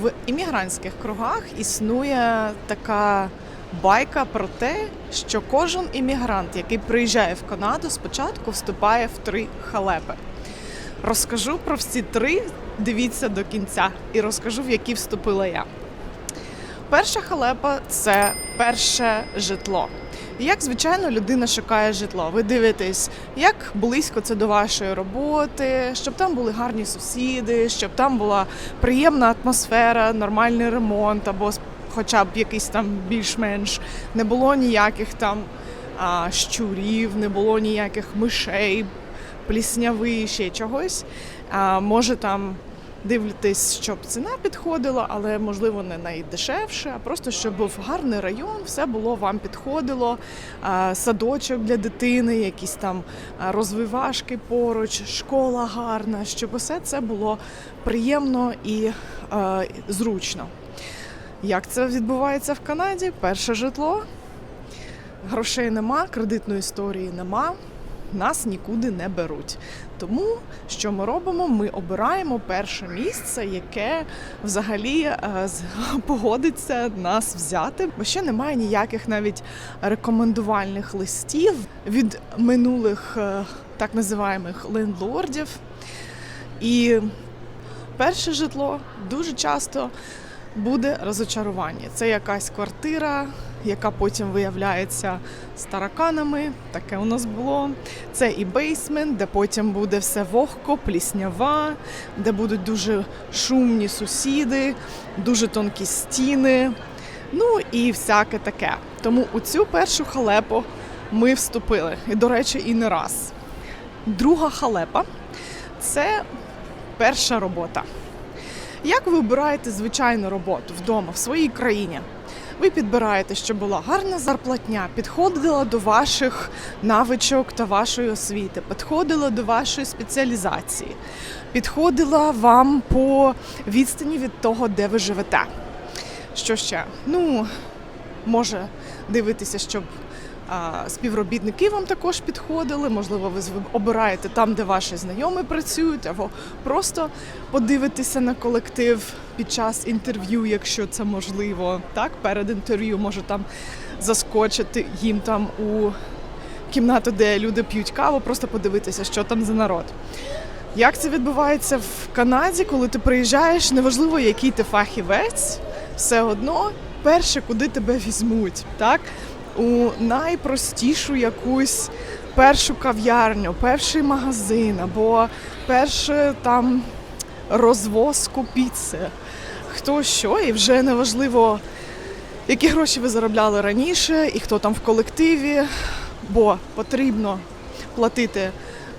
В іммігрантських кругах існує така байка про те, що кожен іммігрант, який приїжджає в Канаду, спочатку вступає в три халепи. Розкажу про всі три, дивіться до кінця, і розкажу, в які вступила я. Перша халепа це перше житло. Як звичайно людина шукає житло? Ви дивитесь, як близько це до вашої роботи, щоб там були гарні сусіди, щоб там була приємна атмосфера, нормальний ремонт або хоча б якийсь там більш-менш не було ніяких там а, щурів, не було ніяких мишей, плісняви, ще чогось. А, може там дивитесь, щоб ціна підходила, але можливо не найдешевше, а просто щоб був гарний район, все було вам підходило. Садочок для дитини, якісь там розвивашки поруч, школа гарна, щоб усе це було приємно і зручно. Як це відбувається в Канаді? Перше житло. Грошей нема, кредитної історії нема, нас нікуди не беруть. Тому що ми робимо? Ми обираємо перше місце, яке взагалі е, погодиться нас взяти, бо ще немає ніяких навіть рекомендувальних листів від минулих е, так називаємих лендлордів. І перше житло дуже часто буде розочарування. Це якась квартира, яка потім виявляється з тараканами. Таке у нас було. Це і бейсмент, де потім буде все вогко, пліснява, де будуть дуже шумні сусіди, дуже тонкі стіни. Ну і всяке таке. Тому у цю першу халепу ми вступили. І, до речі, і не раз. Друга халепа це перша робота. Як ви обираєте звичайну роботу вдома в своїй країні? Ви підбираєте, щоб була гарна зарплатня, підходила до ваших навичок та вашої освіти, підходила до вашої спеціалізації, підходила вам по відстані від того, де ви живете. Що ще? Ну, може дивитися, щоб співробітники вам також підходили. Можливо, ви обираєте там, де ваші знайомі працюють, або просто подивитися на колектив під час інтерв'ю, якщо це можливо. Так, перед інтерв'ю може там заскочити їм там у кімнату, де люди п'ють каву, просто подивитися, що там за народ. Як це відбувається в Канаді, коли ти приїжджаєш, неважливо, який ти фахівець, все одно перше, куди тебе візьмуть, так? У найпростішу якусь першу кав'ярню, перший магазин або перше там розвозку піци. Хто що, і вже неважливо, які гроші ви заробляли раніше, і хто там в колективі, бо потрібно платити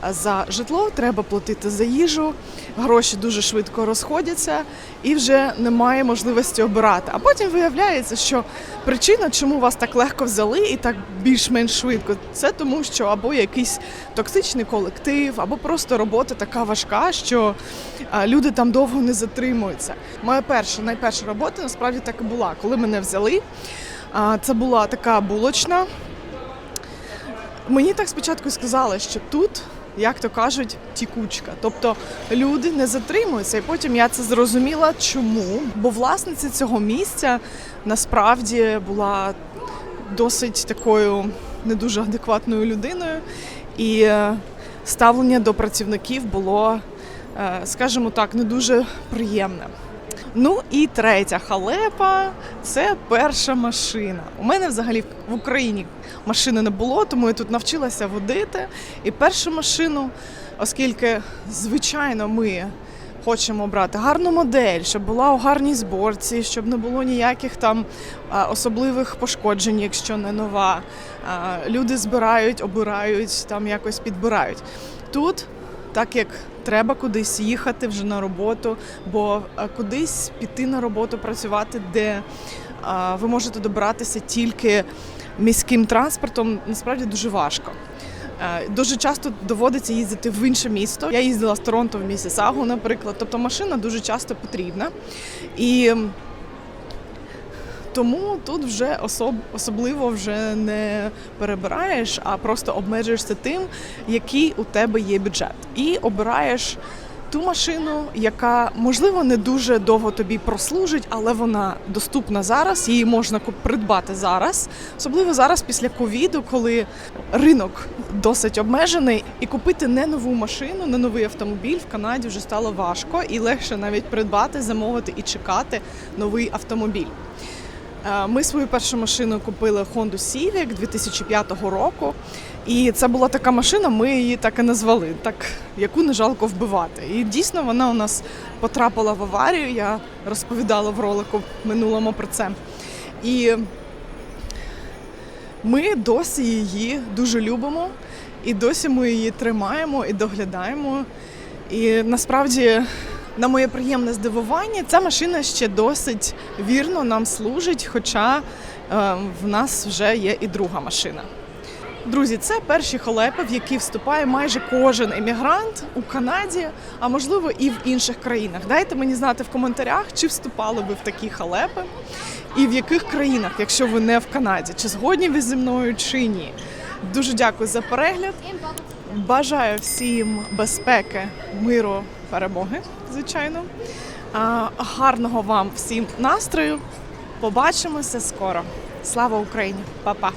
за житло, треба платити за їжу, гроші дуже швидко розходяться і вже немає можливості обирати. А потім виявляється, що причина, чому вас так легко взяли і так більш-менш швидко, це тому, що або якийсь токсичний колектив, або просто робота така важка, що люди там довго не затримуються. Моя перша, найперша робота насправді так і була. Коли мене взяли, це була така булочна. Мені так спочатку сказали, що тут, як то кажуть, тікучка. Тобто люди не затримуються. І потім я це зрозуміла, чому. Бо власниця цього місця насправді була досить такою не дуже адекватною людиною. І е, ставлення до працівників було, е, скажімо так, не дуже приємне. Ну і третя халепа це перша машина. У мене взагалі в Україні машини не було, тому я тут навчилася водити. І першу машину, оскільки, звичайно, ми хочемо брати гарну модель, щоб була у гарній зборці, щоб не було ніяких там особливих пошкоджень, якщо не нова. Люди збирають, обирають, там якось підбирають. Тут так як треба кудись їхати вже на роботу, бо е, кудись піти на роботу працювати, де е, ви можете добратися тільки міським транспортом, насправді дуже важко. Е, Дуже часто доводиться їздити в інше місто. Я їздила з Торонто в Місісагу, наприклад. Тобто машина дуже часто потрібна. І тому тут вже особ, особливо вже не перебираєш, а просто обмежуєшся тим, який у тебе є бюджет. І обираєш ту машину, яка можливо не дуже довго тобі прослужить, але вона доступна зараз. Її можна придбати зараз, особливо зараз після ковіду, коли ринок досить обмежений, і купити не нову машину, не новий автомобіль в Канаді вже стало важко і легше навіть придбати, замовити і чекати новий автомобіль. Е, Ми свою першу машину купили Honda Civic 2005 року. І це була така машина, ми її так і назвали, так яку не жалко вбивати. І дійсно вона у нас потрапила в аварію. Я розповідала в ролику минулому про це. І ми досі її дуже любимо, і досі ми її тримаємо і доглядаємо. І насправді, на моє приємне здивування, ця машина ще досить вірно нам служить, хоча е, в нас вже є і друга машина. Друзі, це перші халепи, в які вступає майже кожен емігрант у Канаді, а можливо і в інших країнах. Дайте мені знати в коментарях, чи вступали ви в такі халепи, і в яких країнах, якщо ви не в Канаді, чи згодні ви зі мною, чи ні. Дуже дякую за перегляд. Бажаю всім безпеки, миру, перемоги, звичайно. Гарного вам всім настрою. Побачимося скоро. Слава Україні! Па-па!